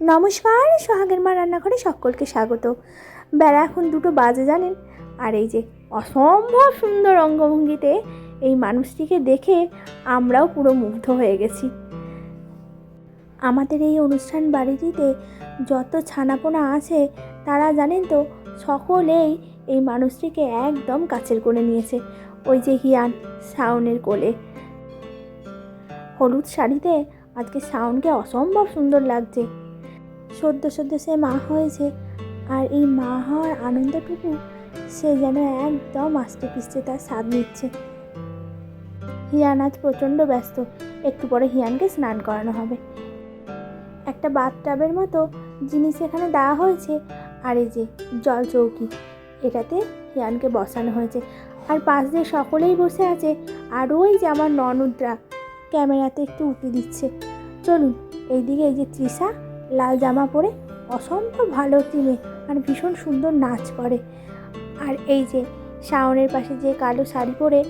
নমস্কার, সোহাগের মা রান্নাঘরে সকলকে স্বাগত। বেলা এখন দুটো বাজে, জানেন? আর এই যে অসম্ভব সুন্দর অঙ্গভঙ্গিতে এই মানুষটিকে দেখে আমরাও পুরো মুগ্ধ হয়ে গেছি। আমাদের এই অনুষ্ঠান বাড়িটিতে যত ছানাপোনা আছে, তারা, জানেন তো, সকলেই এই মানুষটিকে একদম কাছের করে নিয়েছে। ওই যে হিয়ান, শাওনের কোলে। হলুদ শাড়িতে আজকে শাওনকে অসম্ভব সুন্দর লাগছে। সদ্য সদ্য সে মা হয়েছে। আর এই মা হওয়ার আনন্দটুকু সে যেন একদম আস্তে পিস্তে তার স্বাদ নিচ্ছে। হিয়ান আজ প্রচণ্ড ব্যস্ত। একটু পরে হিয়ানকে স্নান করানো হবে। একটা বাথটাবের মতো জিনিস এখানে দেওয়া হয়েছে। আর এই যে জল চৌকি, এটাতে হিয়ানকে বসানো হয়েছে। আর পাশ দিয়ে সকলেই বসে আছে। আর ওই যে আমার ননদরা, ক্যামেরাতে একটু উঁকি দিচ্ছে। চলুন, এইদিকে এই যে তৃষা লাল জামা পরে অসম্ভব ভালো মেয়ে আর ভীষণ সুন্দর নাচ করে। আর এই যে শাওনের পাশে যে কালো শাড়ি পরে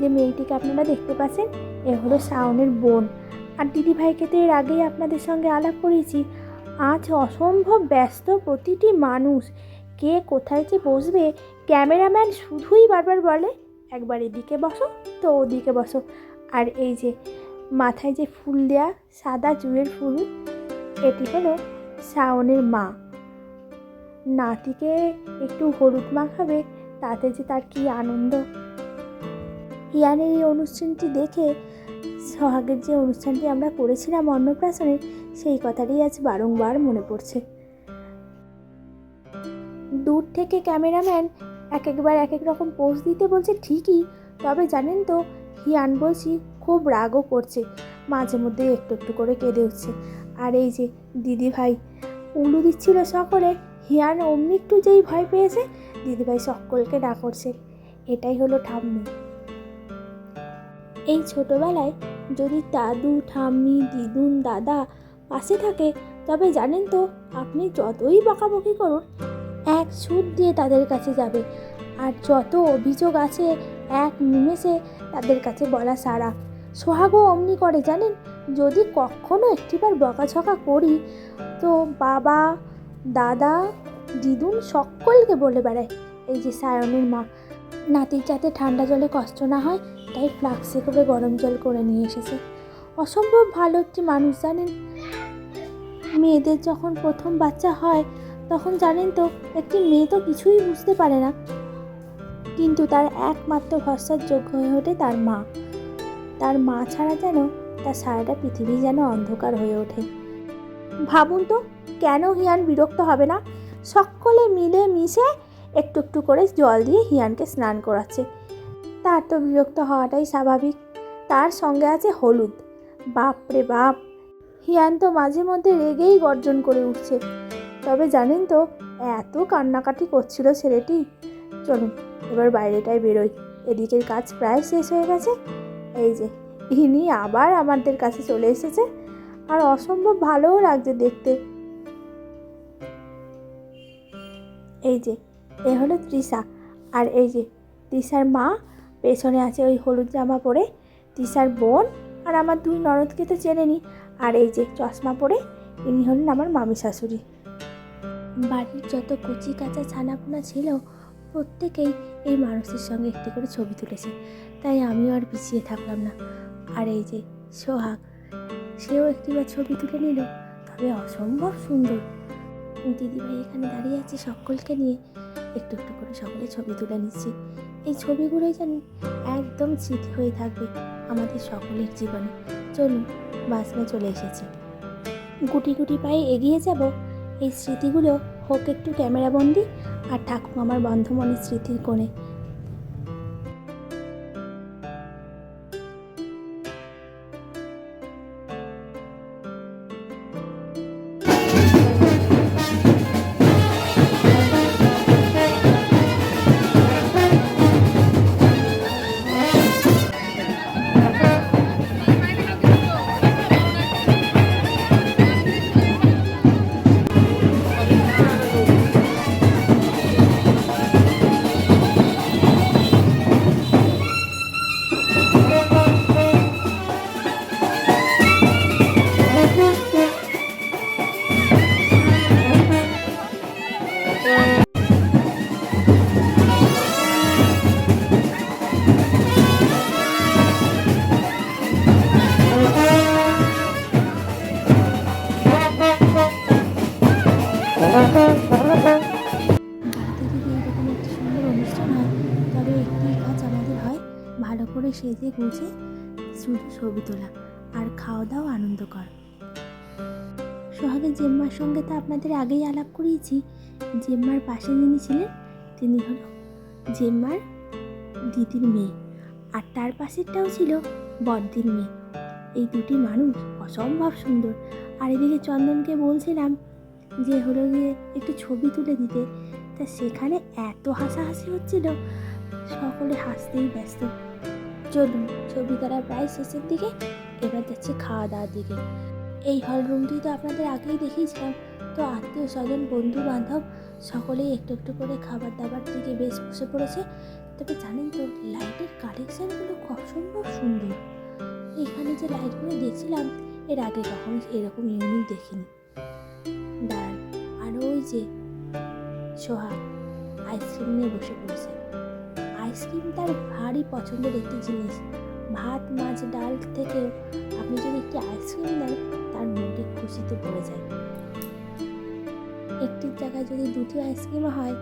যে মেয়েটিকে আপনারা দেখতে পাচ্ছেন, এ হলো শাওনের বোন। আর দিদি ভাইকে তো এর আগেই আপনাদের সঙ্গে আলাপ করেছি, আজ অসম্ভব ব্যস্ত প্রতিটি মানুষ। কে কোথায় যে বসবে, ক্যামেরাম্যান শুধুই বারবার বলে, একবার এদিকে বসো তো ওদিকে বসো। আর এই যে মাথায় যে ফুল দেয়া সাদা জুয়ের ফুল এটি হলো শাওনের মা। নাতিকে একটু হলুদ মাখাবে, তাতে যে তার কি আনন্দ। হিয়ানের এই অনুষ্ঠানটি দেখে সোহাগের যে অনুষ্ঠানটি আমরা করেছিলাম অন্নপ্রাশনে, সেই কথাটাই আজ বারংবার মনে পড়ছে। দূর থেকে ক্যামেরাম্যান এক একবার এক এক রকম পোজ দিতে বলছে, ঠিকই, তবে জানেন তো হিয়ান বলছি, খুব রাগও করছে। মাঝে মধ্যে একটু একটু করে কেঁদে উঠছে। আর এই যে দিদি ভাই উলু দিচ্ছিল সকলে, হিয়ান অমনি একটু যেই ভয় পেয়েছে দিদিভাই সকলকে ডাক করছে, এটাই হলো ঠাম্মি। এই ছোটোবেলায় যদি দাদু, ঠাম্মি, দিদুন, দাদা পাশে থাকে, তবে জানেন তো, আপনি যতই বকাবকি করুন, এক সুদ দিয়ে তাদের কাছে যাবে। আর যত অভিযোগ আছে, এক নিমেষে তাদের কাছে বলা সারা। সোহাগও অমনি করে, জানেন? যদি কখনো একটিবার বকাঝকা করি, তো বাবা, দাদা, দিদুন সকলকে বলে বেড়ায়, এই যে সায়নের মা। নাতির যাতে ঠান্ডা জলে কষ্ট না হয়, তাই ফ্লাক্সে করে গরম জল করে নিয়ে এসেছে। অসম্ভব ভালো একটি মানুষ, জানেন? মেয়েদের যখন প্রথম বাচ্চা হয়, তখন জানেন তো, একটি মেয়ে তো কিছুই বুঝতে পারে না। কিন্তু তার একমাত্র ভরসার যোগ্য হয়ে ওঠে তার মা। তার মা ছাড়া যেন তার সারাটা পৃথিবী যেন অন্ধকার হয়ে ওঠে। ভাবুন তো, কেন হিয়ান বিরক্ত হবে না? সকলে মিলে মিশে একটু একটু করে জল দিয়ে হিয়ানকে স্নান করাচ্ছে। তার তো বিরক্ত হওয়াটাই স্বাভাবিক। তার সঙ্গে আছে হলুদ। বাপ রে বাপ! হিয়ান তো মাঝে মধ্যে রেগেই গর্জন করে উঠছে। তবে জানেন তো, এত কান্নাকাটি করছিল ছেলেটি। চলুন, এবার বাইরেটায় বেরোই। এদিকের কাজ প্রায় শেষ হয়ে গেছে। এই যে, ইনি আবার আমাদের কাছে চলে এসেছে আর অসম্ভব ভালোও লাগছে দেখতে। এই যে, এ হলো তৃষা। আর এই যে, তৃষার মা পেছনে আছে ওই হলুদ জামা পরে। তৃষার বোন আর আমার দুই ননদকে তো চেনে নি আর এই যে, চশমা পরে ইনি হলেন আমার মামি শাশুড়ি। বাড়ির যত কচি কাঁচা ছানাপোনা ছিল প্রত্যেকেই এই মানুষের সঙ্গে একটি করে ছবি তুলেছে। তাই আমিও আর পিছিয়ে থাকলাম না। আর এই যে সোহাগ, সেও একটিবার ছবি তুলে নিল। তবে অসম্ভব সুন্দর। দিদিভাই এখানে দাঁড়িয়ে আছে সকলকে নিয়ে। একটু একটু করে সকলে ছবি তুলে নিচ্ছে। এই ছবিগুলোই যেন একদম স্মৃতি হয়ে থাকবে আমাদের সকলের জীবনে। চলুন, বাসনে চলে এসেছে। গুটি গুটি পায়ে এগিয়ে যাব। এই স্মৃতিগুলো হোক একটু ক্যামেরাবন্দি আর ঠাকুমামার বন্ধমনের স্মৃতির কোণে সেজে গুজে শুধু ছবি তোলা আর খাওয়া দাওয়া আনন্দ কর। সোহাগের জেম্মার সঙ্গে তো আপনাদের আগেই আলাপ করিয়েছি। জেম্মার পাশে যিনি ছিলেন, তিনি হলো জেম্মার দিদির মেয়ে আর তার পাশেরটাও ছিল বড়দির মেয়ে। এই দুটি মানুষ অসম্ভব সুন্দর। আর এদিকে চন্দনকে বলছিলাম যে হলো গিয়ে একটু ছবি তুলে দিতে। তা সেখানে এত হাসাহাসি হচ্ছিল, সকলে হাসতেই ব্যস্ত। চলুন, ছবি তোলা প্রায় শেষের দিকে এবার যাচ্ছে খাওয়া দাওয়ার দিকে। এই হল রুমটি তো আপনাদের আগেই দেখিয়েছিলাম। তো আত্মীয় স্বজন বন্ধু বান্ধব সকলেই একটু একটু করে খাবার দাবার দিকে বেশ বসে পড়েছে। তবে জানেন তো, লাইটের কালেকশানগুলো অসম্ভব সুন্দর এখানে যে লাইটগুলো দেখছিলাম, এর আগে কখনো এরকম ইউনিক দেখিনি। দাঁড়ান, আর ওই যে সোহাগ আইসক্রিম নিয়ে বসে পড়েছে। আইসক্রিম তার ভারী পছন্দের একটি জিনিস। ভাত, মাছ, ডাল থেকে আপনি যদি একটি আইসক্রিম দেন তার মনটি খুশিতে পড়ে যায়। একটি জায়গায় যদি দুটি আইসক্রিম হয়,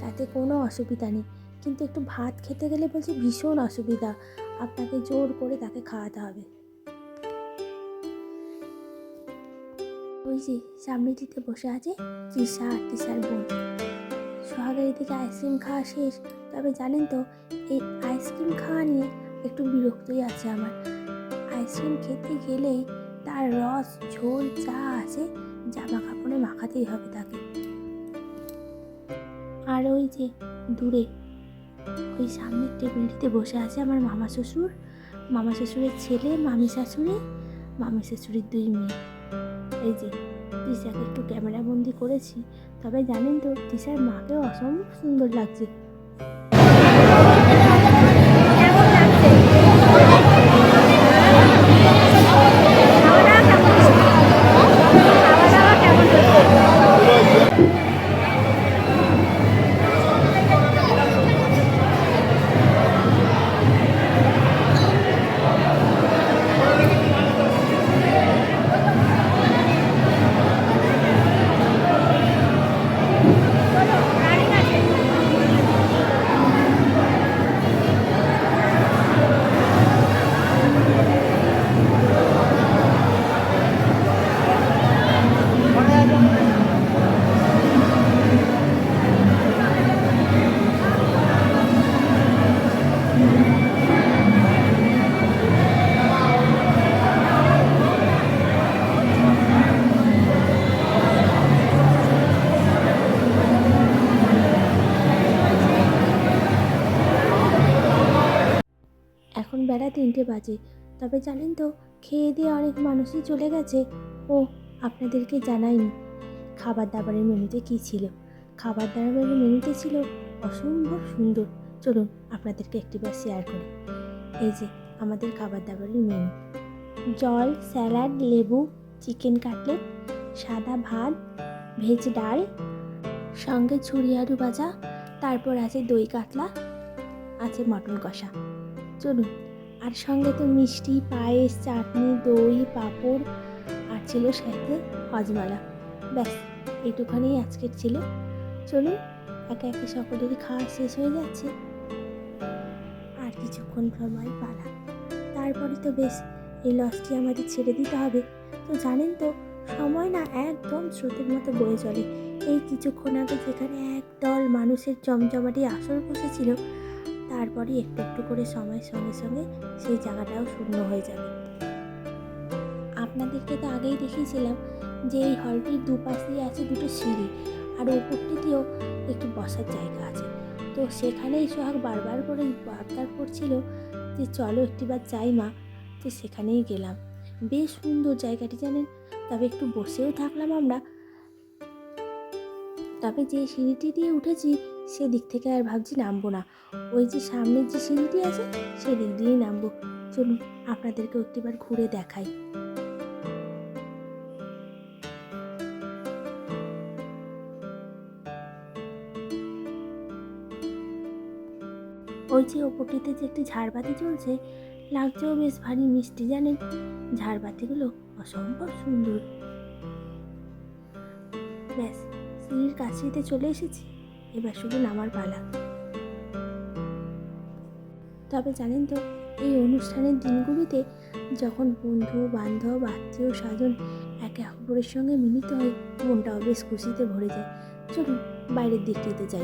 তাতে কোনো অসুবিধা নেই। কিন্তু একটু ভাত খেতে গেলে বলছে ভীষণ অসুবিধা। আপনাকে জোর করে তাকে খাওয়াতে হবে। ওই যে সামনেটিতে বসে আছে, তৃষা তৃষার বোন। সোহাগের দিকে আইসক্রিম খাওয়া শেষ। তবে জানেন তো, এই আইসক্রিম খাওয়া নিয়ে একটু বিরক্তই আছে আমার। আইসক্রিম খেতে গেলেই তার রস, ঝোল যা আছে জামা কাপড়ে মাখাতেই হবে তাকে। আর ওই যে দূরে, ওই সামনের টেবিলটিতে বসে আছে আমার মামা শ্বশুর। মামা শ্বশুরের ছেলে, মামি শাশুড়ি, মামি শাশুড়ির দুই মেয়ে। এই যে, তিশাকে একটু ক্যামেরাবন্দি করেছি। তবে জানেন তো, তিশার মাকেও অসম্ভব সুন্দর লাগছে। বেলা তিনটে বাজে। তবে জানেন তো, খেয়ে দিয়ে অনেক মানুষই চলে গেছে। ও, আপনাদেরকে জানাইনি। খাবার দাবারের মেনুতে কী ছিল? খাবার দাবারের মেনুতে ছিল অসম্ভব সুন্দর। চলুন, আপনাদেরকে একটিবার শেয়ার করি। এই যে, আমাদের খাবার দাবারের মেনু। জল, স্যালাড, লেবু, চিকেন কাটলেট, সাদা ভাত, ভেজ ডাল, সঙ্গে ছুরি আলু ভাজা, তারপর আছে দই কাতলা, আছে মটন কষা। চলুন আর সঙ্গে তো মিষ্টি, পায়েস, চাটনি, দই, পাঁপড় আর ছিল সাথে হজমালা। ব্যাস, এইটুখানি আজকের ছিল। চলুন, একে একে সকলেরই খাওয়া শেষ হয়ে যাচ্ছে। আর কিছুক্ষণ সময় পালা। তারপরে তো বেশ, এই লসটি আমাদের ছেড়ে দিতে হবে। তো জানেন তো, সময় না একদম স্রোতের মতো বয়ে চলে। এই কিছুক্ষণ আগে যেখানে একদল মানুষের জমজমাটি আসর বসেছিল তারপরে একটু একটু করে সময়ের সঙ্গে সঙ্গে সেই জায়গাটাও শূন্য হয়ে যাবে। আপনাদেরকে তো আগেই দেখিয়েছিলাম যে এই হলটির দুপাশ দিয়ে আছে দুটো সিঁড়ি আর ওপরটিতেও একটু বসার জায়গা আছে। তো সেখানেই সোহাগ বারবার করে আবদার করছিল যে চলো একটিবার যাই মা। তো সেখানেই গেলাম। বেশ সুন্দর জায়গাটি জানেন? তবে একটু বসেও থাকলাম আমরা। তবে যে সিঁড়িটি দিয়ে উঠেছি সেদিক থেকে আর ভাবছি নামবো না। ওই যে সামনের যে সিঁড়িটি আছে, সেদিক দিয়েই নামবো। চলুন আপনাদেরকে একটিবার ঘুরে দেখাই। ওই যে ওপরটিতে যে একটি ঝাড়বাতি চলছে, লাগছেও বেশ ভারী মিষ্টি, জানেন? ঝাড়বাতিগুলো অসম্ভব সুন্দর। ব্যাস, সিঁড়ির কাছেতে চলে এসেছি। এবার শুধু নামার পালা। তবে জানেন তো, এই অনুষ্ঠানের দিনগুলিতে যখন বন্ধু, বান্ধব, আত্মীয়, স্বজন একে অপরের সঙ্গে মিলিত হয় মনটাও বেশ খুশিতে ভরে যায়। চলুন বাইরের দিকটিতে যাই।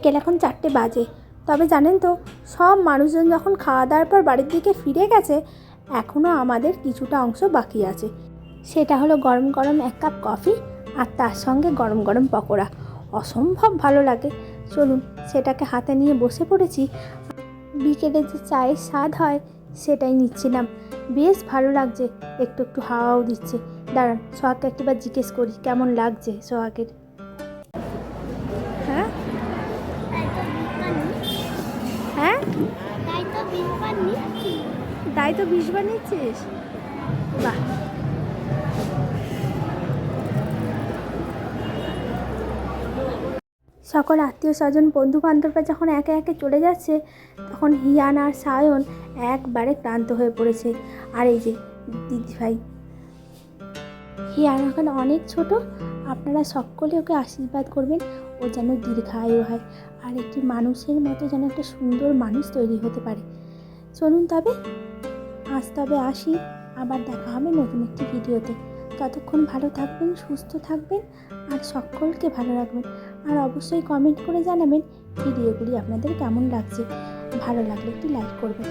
বিকেল এখন চারটে বাজে। তবে জানেন তো, সব মানুষজন যখন খাওয়া দাওয়ার পর বাড়ির দিকে ফিরে গেছে এখনও আমাদের কিছুটা অংশ বাকি আছে। সেটা হলো গরম গরম এক কাপ কফি আর তার সঙ্গে গরম গরম পকোড়া। অসম্ভব ভালো লাগে। চলুন, সেটাকে হাতে নিয়ে বসে পড়েছি। বিকেলে যে চায়ের স্বাদ হয়, সেটাই নিচ্ছিলাম। বেশ ভালো লাগছে। একটু একটু হাওয়াও দিচ্ছে। দাঁড়ান, সোহাগকে একটিবার জিজ্ঞেস করি, কেমন লাগছে সোহাগের? তাই তো বিষ বানিয়েছিস? বাহ। সকল আত্মীয় স্বজন বন্ধু বান্ধবরা যখন একে একে চলে যাচ্ছে, তখন হিয়ান আর সায়ন একবারে ক্লান্ত হয়ে পড়েছে। আর এই যে দিদিভাই হিয়ান এখন অনেক ছোট, আপনারা সকলে ওকে আশীর্বাদ করবেন, ও যেন দীর্ঘায়ু হয় আর একটি মানুষের মতো যেন একটা সুন্দর মানুষ তৈরি হতে পারে। চলুন তবে আজ তবে আসি, আবার দেখা হবে নতুন একটি ভিডিওতে। ততক্ষণ ভালো থাকবেন, সুস্থ থাকবেন, আর সকলকে ভালো রাখবেন। আর অবশ্যই কমেন্ট করে জানাবেন ভিডিওগুলি আপনাদের কেমন লাগছে। ভালো লাগলে একটি লাইক করবেন।